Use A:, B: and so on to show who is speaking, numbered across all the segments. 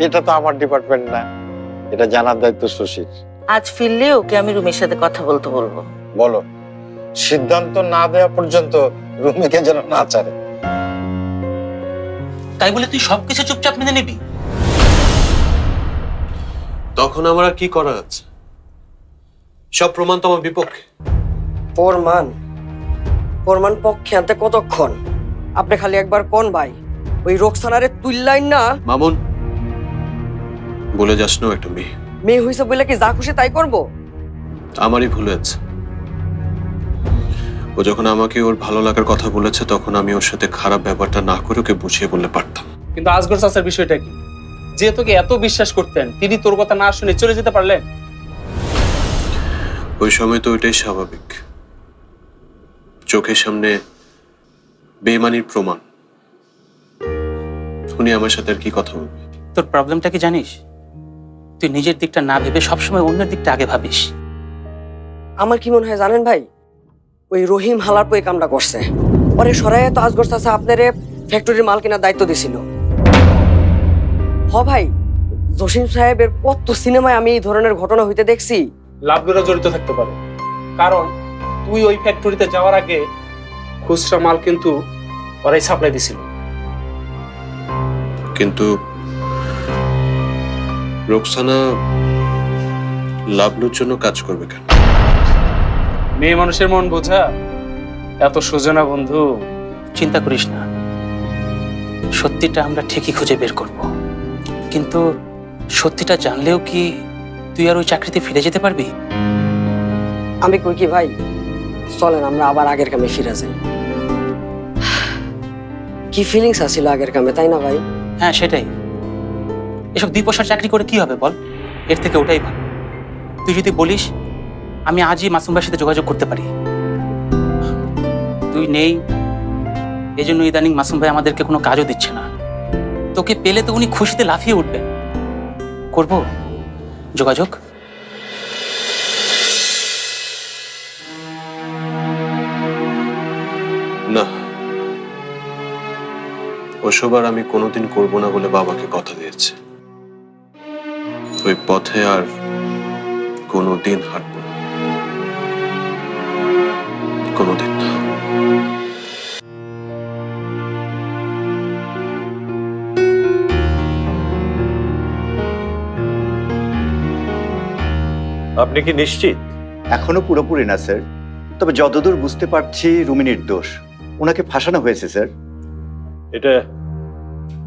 A: এটা তো আমার ডিপার্টমেন্ট না। এটা জানার দায়িত্ব শশীর
B: আজ ফিরলে ওকে আমি রুমের সাথে কথা বলতে বলব?
A: বলো। সিদ্ধান্ত না দেওয়া পর্যন্ত রুমিকে যেন না ছাড়ে।
C: তাই বলে তুই সবকিছু চুপচাপ মেনে নিবি?
D: তখন আমার আর কি করার আছে? সব প্রমাণ তো আমার বিপক্ষে।
E: প্রমাণ? প্রমাণ পক্ষে আনতে কতক্ষণ? আপনি খালি একবার কোন ভাই? ওই রোকসানারে তুললাই না।
D: মামুন বলে যাস না একটা মেয়ে।
E: মেয়ে হইছে বলে কি যা খুশি তাই করব?
D: আমারই ভুল হয়েছে। ও যখন আমাকে ওর ভালো লাগার কথা বলেছে তখন আমি ওর সাথে খারাপ ব্যাপারটা না করে ওকে বুঝিয়ে বললে পারতাম।
F: কিন্তু আজগর চাচার বিষয়টা কি? যে তোকে এত বিশ্বাস করতেন তিনি তোর কথা না শুনে চলে যেতে পারলেন?
D: ওই সময় তো ওইটাই স্বাভাবিক। চোখের সামনে বেমানির প্রমাণ। উনি আমার সাথে আর কি কথা বলবে?
C: তোর প্রবলেমটা কি জানিস? তুই নিজের দিকটা না ভেবে সবসময় অন্যের দিকটা আগে ভাবিস।
E: আমার কি মনে হয় জানেন ভাই? ওই রহিম হালার এই কামটা করছে। পরে সরাই তো আজগর চাচা আপনারে ফ্যাক্টরির মাল কেনার দায়িত্ব দিছিল। হ ভাই জসিম সাহেবের কত সিনেমায় আমি এই ধরনের ঘটনা হইতে দেখছি?
F: লাভলুরা জড়িত থাকতে পারে। কারণ তুই ওই ফ্যাক্টরিতে যাওয়ার আগে খুচরা মাল কিন্তু ওরাই সাপ্লাই দিছিল।
D: কিন্তু রোকসানা লাভলুর জন্য কাজ করবে কেন?
F: মেয়ে মানুষের মন বোঝা? এত সোজা না বন্ধু।
C: চিন্তা করিস না। সত্যিটা আমরা ঠিকই খুঁজে বের করব। কিন্তু সত্যিটা জানলেও কি তুই আর ওই চাকরিতে ফিরে যেতে পারবি?
E: আমি কই কি ভাই? চলেন আমরা আবার আগের কামে ফিরে যাই। কি ফিলিংস আছিল আগের কামে তাই না ভাই?
C: হ্যাঁ সেটাই। এসব দুই পয়সার চাকরি করে কি হবে বল? এর থেকে ওটাই ভালো। তুই যদি বলিস, আমি আজই মাসুম ভাইয়ের সাথে যোগাযোগ করতে পারি। তুই নেই এই জন্য ইদানিং মাসুম ভাই আমাদেরকে কোনো কাজও দিচ্ছে না। তোকে পেলে তো উনি খুশিতে লাফিয়ে উঠবেন। করব? যোগাযোগ?
D: না। ওসব আর আমি কোনোদিন করব না বলে বাবাকে কথা দিয়েছে। ওই পথে আর কোনোদিন হাঁটব না। কোনোদিন না।
G: আপনি কি নিশ্চিত?
H: এখনও পুরোপুরি না স্যার। তবে যতদূর বুঝতে পারছি রুমি নির্দোষ ওনাকে ফাঁসানো হয়েছে স্যার।
G: এটা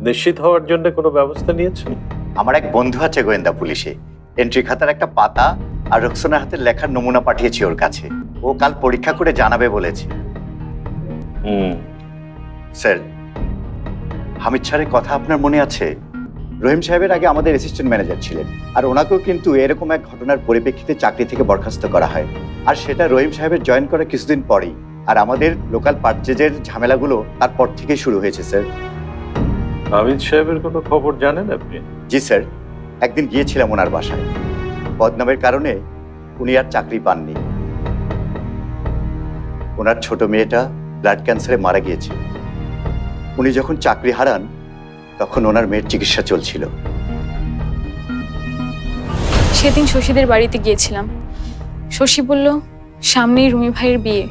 G: নিশ্চিত হওয়ার জন্য কোনো ব্যবস্থা নিয়েছেন?
H: আমার এক বন্ধু আছে গোয়েন্দা পুলিশে। এন্ট্রি খাতার একটা পাতা আর রক্সনার হাতের লেখার নমুনা পাঠিয়েছি ওর কাছে। ও কাল পরীক্ষা করে জানাবে বলেছে।
G: হুম।
H: স্যার হামিদ স্যারের কথা আপনার মনে আছে? রহিম সাহেবের আগে আমাদের অ্যাসিস্ট্যান্ট ম্যানেজার ছিলেন আর ওনাকেও কিন্তু এরকম এক ঘটনার পরিপ্রেক্ষিতে চাকরি থেকে বরখাস্ত করা হয়। আর সেটা রহিম সাহেবের জয়েন করার কিছুদিন পরেই। আর আমাদের লোকাল পার্চেজের ঝামেলাগুলো তারপর থেকে শুরু হয়েছে স্যার।
G: হামিদ সাহেবের কোনো খবর জানেন আপনি?
H: জি স্যার। একদিন গিয়েছিলাম ওনার বাসায়। বদনামের কারণে উনি আর চাকরি পাননি। ওনার ছোট মেয়েটা ব্লাড ক্যান্সারে মারা গিয়েছে। উনি যখন চাকরি হারান তখন ওনার মেয়ের চিকিৎসা চলছিল।
I: সেদিন শশীদের বাড়িতে গিয়েছিলাম। শশী বলল সামনেই রুমি ভাইয়ের বিয়ে।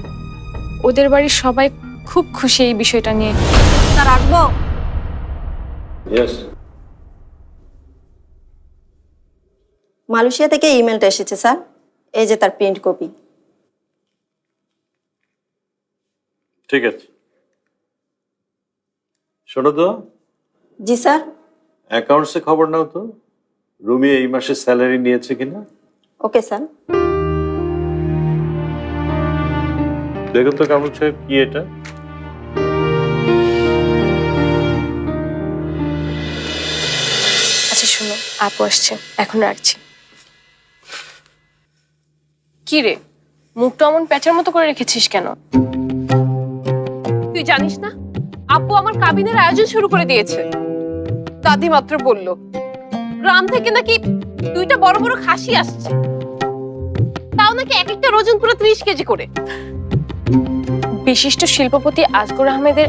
I: ওদের বাড়ির সবাই খুব খুশি এই বিষয়টা নিয়ে।
J: স্যার আসব
G: ইয়েস
J: মালয়েশিয়া থেকে ইমেলটা এসেছে স্যার। এই যে তার প্রিন্ট কপি।
G: ঠিক আছে। শোনো তো।
J: জি স্যার।
G: অ্যাকাউন্টসে খবর নাও তো। রুমি এই মাসে স্যালারি নিয়েছে কিনা?
J: Okay sir.
G: দেখো তো কামরুল সাহেব কি এটা?
I: আপু আসছে এখন রাখছি। কি রে? মুখটা অমন প্যাঁচার মতো করে রেখেছিস কেন?
K: তুই জানিস না আপু আমার কাবিনের আয়োজন শুরু করে দিয়েছে। দাদি মাত্র বলল গ্রাম থেকে নাকি দুইটা বড় বড় খাসি আসছে। তাও নাকি এক একটা ওজন পুরো ত্রিশ কেজি করে।
I: বিশিষ্ট শিল্পপতি আজগর আহমেদের